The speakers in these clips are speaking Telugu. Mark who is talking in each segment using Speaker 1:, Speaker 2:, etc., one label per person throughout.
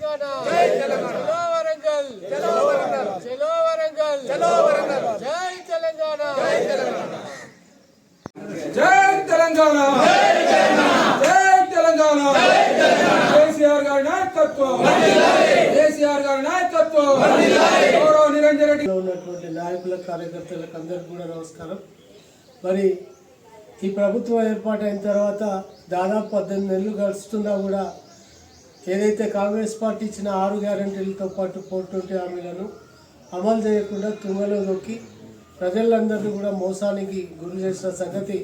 Speaker 1: తెలంగాణ. జై తెలంగాణ. జై తెలంగాణ. జై కేసీఆర్ గారి నాయకత్వం. కేసీఆర్ గారి నాయకత్వం. గౌరవ నిరంజన్ రెడ్డి.
Speaker 2: ఉన్నటువంటి నాయకుల కార్యకర్తలకు అందరికీ కూడా నమస్కారం. మరి ఈ ప్రభుత్వం ఏర్పాటైన తర్వాత దాదాపు పద్దెనిమిది నెలలు గడుస్తున్నా కూడా ఏదైతే కాంగ్రెస్ పార్టీ ఇచ్చిన ఆరు గ్యారంటీలతో పాటు ఫోర్ ట్వంటీ హామీలను అమలు చేయకుండా తుంగలో నొక్కి ప్రజలందరినీ కూడా మోసానికి గురి చేసిన సంగతి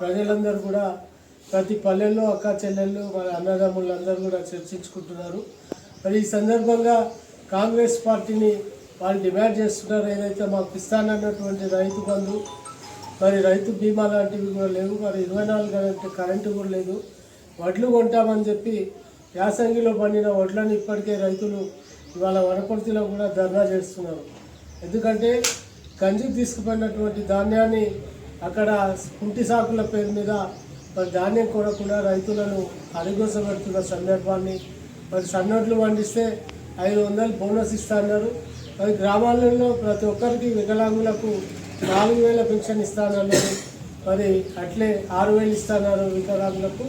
Speaker 2: ప్రజలందరూ కూడా ప్రతి పల్లెల్లో అక్క చెల్లెళ్ళు మన అన్నదమ్ములందరూ కూడా చర్చించుకుంటున్నారు. మరి ఈ సందర్భంగా కాంగ్రెస్ పార్టీని వాళ్ళు డిమాండ్ చేస్తున్నారు. ఏదైతే మాకు ఇస్తానన్నటువంటి రైతు బంధు మరి రైతు బీమా లాంటివి కూడా లేవు. మరి ఇరవై నాలుగు గంటల కరెంటు కూడా లేదు. వడ్లు కొంటామని చెప్పి యాసంగిలో పండిన వడ్లను ఇప్పటికే రైతులు ఇవాళ వనపర్తిలో కూడా ధర్నా చేస్తున్నారు. ఎందుకంటే గంజి తీసుకుపోయినటువంటి ధాన్యాన్ని అక్కడ కుంటి సాకుల పేరు మీద మరి ధాన్యం కొనకుండా రైతులను అరిగోసపెడుతున్న సందర్భాన్ని మరి సన్నట్లు పండిస్తే ఐదు వందలు బోనస్ ఇస్తానన్నారు మరి గ్రామాలలో ప్రతి ఒక్కరికి వికలాంగులకు నాలుగు వేల పెన్షన్ ఇస్తానన్నారు మరి అట్లే ఆరు వేలు ఇస్తున్నారు వికలాంగులకు.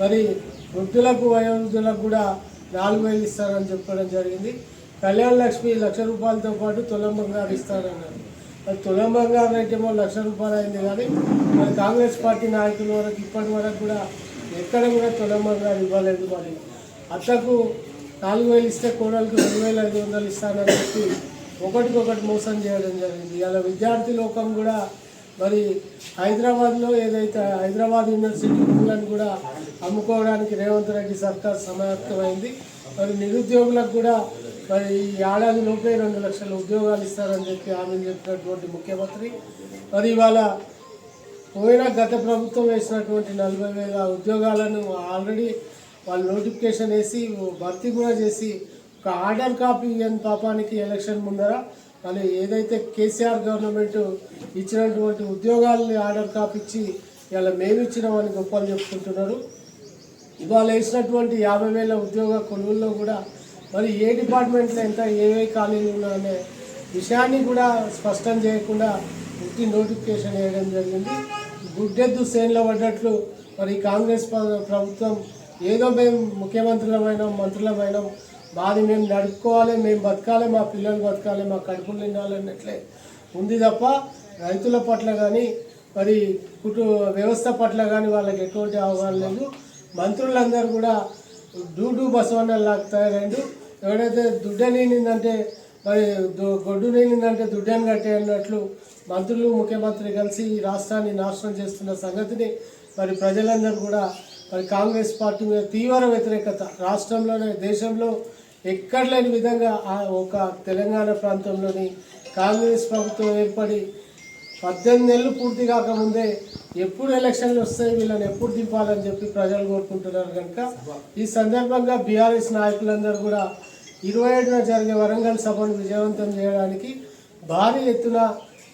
Speaker 2: మరి వృద్ధులకు వయోవృద్ధులకు కూడా నాలుగు వేలు ఇస్తారని చెప్పడం జరిగింది. కళ్యాణ లక్ష్మి లక్ష రూపాయలతో పాటు తులం బంగారు ఇస్తారన్నారు. మరి తులం బంగారు రేటేమో లక్ష రూపాయలు అయింది కానీ మరి కాంగ్రెస్ పార్టీ నాయకుల వరకు ఇప్పటి వరకు కూడా ఎక్కడ కూడా తులం బంగారు ఇవ్వలేదు మరి. అట్లకు నాలుగు వేలు ఇస్తే కోడలకు రెండు వేల ఐదు వందలు ఇస్తానని చెప్పి ఒకటికొకటి మోసం చేయడం జరిగింది. ఇలా విద్యార్థి లోకం కూడా మరి హైదరాబాద్లో ఏదైతే హైదరాబాద్ యూనివర్సిటీ భూములను కూడా అమ్ముకోవడానికి రేవంత్ రెడ్డి సర్కార్ సమాయత్తమైంది మరి నిరుద్యోగులకు కూడా మరి ఈ ఏడాది లోపే రెండు లక్షల ఉద్యోగాలు ఇస్తారని చెప్పి హామీ చెప్పినటువంటి ముఖ్యమంత్రి. మరి ఇవాళ పోయిన గత ప్రభుత్వం వేసినటువంటి నలభై వేల ఉద్యోగాలను ఆల్రెడీ వాళ్ళు నోటిఫికేషన్ వేసి భర్తీ కూడా చేసి ఒక ఆర్డర్ కాపీ ఇవ్వని పాపానికి ఎలక్షన్ ముందర కానీ ఏదైతే కేసీఆర్ గవర్నమెంట్ ఇచ్చినటువంటి ఉద్యోగాలని ఆర్డర్ కాపిచ్చి ఇచ్చి ఇలా మేము ఇచ్చినామని గొప్పలు చెప్పుకుంటున్నారు. ఇవాళ వేసినటువంటి యాభై వేల ఉద్యోగ కొనుగోలులో కూడా మరి ఏ డిపార్ట్మెంట్లో ఎంత ఏవే ఖాళీలు ఉన్నాయనే విషయాన్ని కూడా స్పష్టం చేయకుండా ఉట్టి నోటిఫికేషన్ వేయడం జరిగింది. గుడ్డెద్దు సేన్లో పడ్డట్లు మరి కాంగ్రెస్ ప్రభుత్వం ఏదో మేము ముఖ్యమంత్రులమైనా మంత్రులమైనా మాది మేము నడుపుకోవాలి మేము బతకాలి మా పిల్లలు బతకాలి మా కడుపులు నిండాలన్నట్లే ఉంది తప్ప రైతుల పట్ల కానీ మరి కుటు వ్యవస్థ పట్ల కానీ వాళ్ళకి ఎటువంటి అవగాహన లేదు. మంత్రులందరూ కూడా డూడు బసవన్న లాగా తయారైండు ఎవడైతే దుడ్డ నేనిందంటే మరి గొడ్డు నేనిందంటే దుడ్డని కట్టే అన్నట్లు మంత్రులు ముఖ్యమంత్రి కలిసి ఈ రాష్ట్రాన్ని నాశనం చేస్తున్న సంగతిని మరి ప్రజలందరూ కూడా మరి కాంగ్రెస్ పార్టీ మీద తీవ్ర వ్యతిరేకత. రాష్ట్రంలోనే దేశంలో ఎక్కడ లేని విధంగా ఆ ఒక తెలంగాణ ప్రాంతంలోని కాంగ్రెస్ ప్రభుత్వం ఏర్పడి పద్దెనిమిది నెలలు పూర్తి కాకముందే ఎప్పుడు ఎలక్షన్లు వస్తాయి వీళ్ళని ఎప్పుడు దింపాలని చెప్పి ప్రజలు కోరుకుంటున్నారు కనుక ఈ సందర్భంగా బీఆర్ఎస్ నాయకులందరూ కూడా ఇరవై ఏడున జరిగే వరంగల్ సభను విజయవంతం చేయడానికి భారీ ఎత్తున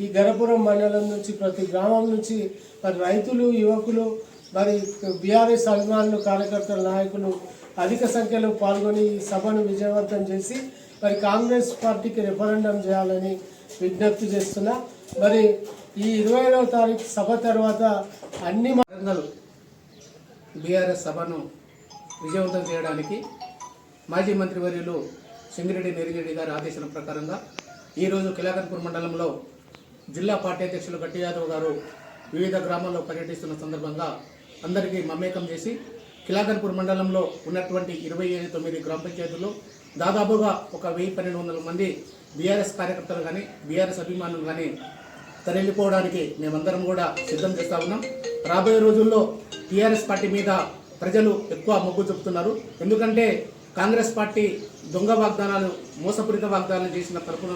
Speaker 2: ఈ గరపురం మండలం నుంచి ప్రతి గ్రామం నుంచి మరి రైతులు యువకులు మరి బీఆర్ఎస్ అభిమానులు కార్యకర్తల నాయకులు అధిక సంఖ్యలో పాల్గొని ఈ సభను విజయవంతం చేసి మరి కాంగ్రెస్ పార్టీకి రిఫరెండం చేయాలని విజ్ఞప్తి చేస్తున్నా. మరి ఈ ఇరవై ఐదవ తారీఖు సభ తర్వాత అన్ని
Speaker 3: వరంగల్ బీఆర్ఎస్ సభను విజయవంతం చేయడానికి మాజీ మంత్రివర్యులు సింగిరెడ్డి నెరిగిరెడ్డి గారి ఆదేశాల ప్రకారంగా ఈరోజు కిలాకన్పూర్ మండలంలో జిల్లా పార్టీ అధ్యక్షులు గట్టి యాదవ్ గారు వివిధ గ్రామాల్లో పర్యటిస్తున్న సందర్భంగా అందరికీ మమేకం చేసి కిలాకన్పూర్ మండలంలో ఉన్నటువంటి ఇరవై ఐదు తొమ్మిది గ్రామ పంచాయతీల్లో దాదాపుగా ఒక వెయ్యి పన్నెండు వందల మంది బీఆర్ఎస్ కార్యకర్తలు కానీ బీఆర్ఎస్ అభిమానులు కానీ తరలిపోవడానికి మేమందరం కూడా సిద్ధం చేస్తా ఉన్నాం. రాబోయే రోజుల్లో టీఆర్ఎస్ పార్టీ మీద ప్రజలు ఎక్కువ మొగ్గు చూపుతున్నారు. ఎందుకంటే కాంగ్రెస్ పార్టీ దొంగ వాగ్దానాలు మోసపూరిత వాగ్దానాలు చేసిన తరపున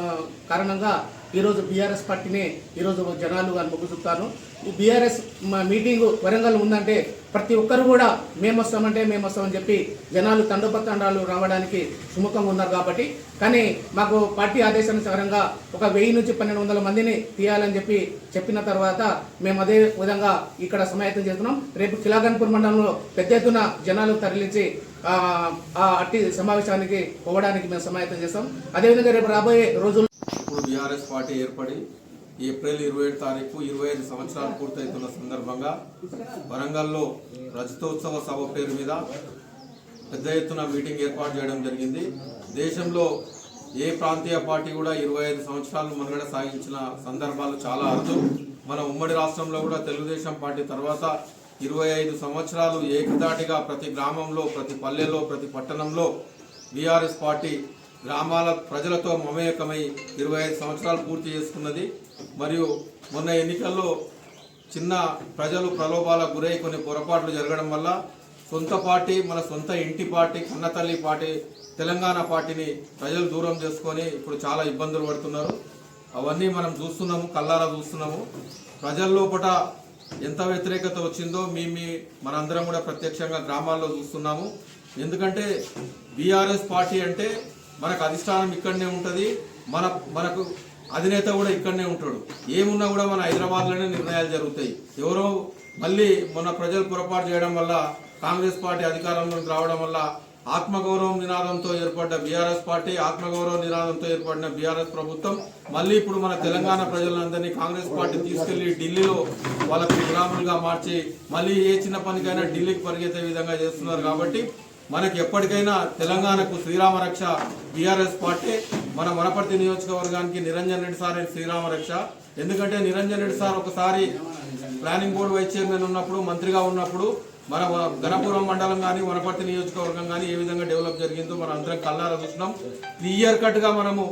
Speaker 3: కారణంగా ఈరోజు బీఆర్ఎస్ పార్టీనే ఈరోజు జనాలు అని మొగ్గు చూపుతాను ఈ బీఆర్ఎస్ మా మీటింగ్ వరంగల్ ఉందంటే ప్రతి ఒక్కరు కూడా మేము వస్తామంటే మేము వస్తామని చెప్పి జనాలు తండోపతండాలు రావడానికి సుముఖంగా ఉన్నారు కాబట్టి. కానీ మాకు పార్టీ ఆదేశానుసారంగా ఒక వెయ్యి నుంచి పన్నెండు వందల మందిని తీయాలని చెప్పి చెప్పిన తర్వాత మేము అదే విధంగా ఇక్కడ సమాయత్తం చేస్తున్నాం. రేపు కిలాగన్పూర్ మండలంలో పెద్ద ఎత్తున జనాలు తరలించి ఆ, ఆ అట్టి సమావేశానికి పోవడానికి మేము సమాయత్తం చేస్తాం. అదేవిధంగా రేపు రాబోయే రోజుల్లో
Speaker 4: అప్పుడు బీఆర్ఎస్ పార్టీ ఏర్పడి ఏప్రిల్ ఇరవై ఏడు తారీఖు ఇరవై ఐదు సంవత్సరాలు పూర్తవుతున్న సందర్భంగా వరంగల్లో రజతోత్సవ సభ పేరు మీద పెద్ద ఎత్తున మీటింగ్ ఏర్పాటు చేయడం జరిగింది. దేశంలో ఏ ప్రాంతీయ పార్టీ కూడా ఇరవై ఐదు సంవత్సరాలు మనుగడ సాగించిన సందర్భాలు చాలా అరుదు. మన ఉమ్మడి రాష్ట్రంలో కూడా తెలుగుదేశం పార్టీ తర్వాత ఇరవై ఐదు సంవత్సరాలు ఏకదాటిగా ప్రతి గ్రామంలో ప్రతి పల్లెలో ప్రతి పట్టణంలో బీఆర్ఎస్ పార్టీ గ్రామాల ప్రజలతో మమేకమై ఇరవై ఐదు సంవత్సరాలు పూర్తి చేసుకున్నది. మరియు మొన్న ఎన్నికల్లో చిన్న ప్రజలు ప్రలోభాలకు గురై కొన్ని పొరపాట్లు జరగడం వల్ల సొంత పార్టీ మన సొంత ఇంటి పార్టీ కన్నతల్లి పార్టీ తెలంగాణ పార్టీని ప్రజలు దూరం చేసుకొని ఇప్పుడు చాలా ఇబ్బందులు పడుతున్నారు. అవన్నీ మనం చూస్తున్నాము కల్లారా చూస్తున్నాము. ప్రజల లోపట ఎంత వ్యతిరేకత వచ్చిందో మీ మీ మనందరం కూడా ప్రత్యక్షంగా గ్రామాల్లో చూస్తున్నాము. ఎందుకంటే బీఆర్ఎస్ పార్టీ అంటే మనకు అధిష్టానం ఇక్కడనే ఉంటుంది. మన మనకు అధినేత కూడా ఇక్కడనే ఉంటాడు. ఏమున్నా కూడా మన హైదరాబాద్లోనే నిర్ణయాలు జరుగుతాయి. ఎవరో మళ్ళీ మన ప్రజలు పొరపాటు చేయడం వల్ల కాంగ్రెస్ పార్టీ అధికారంలోకి రావడం వల్ల ఆత్మగౌరవం నినాదంతో ఏర్పడ్డ బీఆర్ఎస్ పార్టీ ఆత్మగౌరవ నినాదంతో ఏర్పడిన బీఆర్ఎస్ ప్రభుత్వం మళ్ళీ ఇప్పుడు మన తెలంగాణ ప్రజలందరినీ కాంగ్రెస్ పార్టీ తీసుకెళ్ళి ఢిల్లీలో వాళ్ళకు గులాములుగా మార్చి మళ్ళీ ఏ చిన్న పనికైనా ఢిల్లీకి పరిగెత్తే విధంగా చేస్తున్నారు కాబట్టి మనకి ఎప్పటికైనా తెలంగాణకు శ్రీరామ రక్ష బీఆర్ఎస్ పార్టీ మన వనపర్తి నియోజకవర్గానికి నిరంజన్ రెడ్డి సార్ శ్రీరామ రక్ష. ఎందుకంటే నిరంజన్ రెడ్డి సార్ ఒకసారి ప్లానింగ్ బోర్డు వైస్ చైర్మన్ ఉన్నప్పుడు మంత్రిగా ఉన్నప్పుడు మన ఘనపురం మండలం కానీ వనపర్తి నియోజకవర్గం కానీ ఏ విధంగా డెవలప్ జరిగిందో మనం అందరం కల్లారా చూసినాం. క్లియర్ కట్గా మనము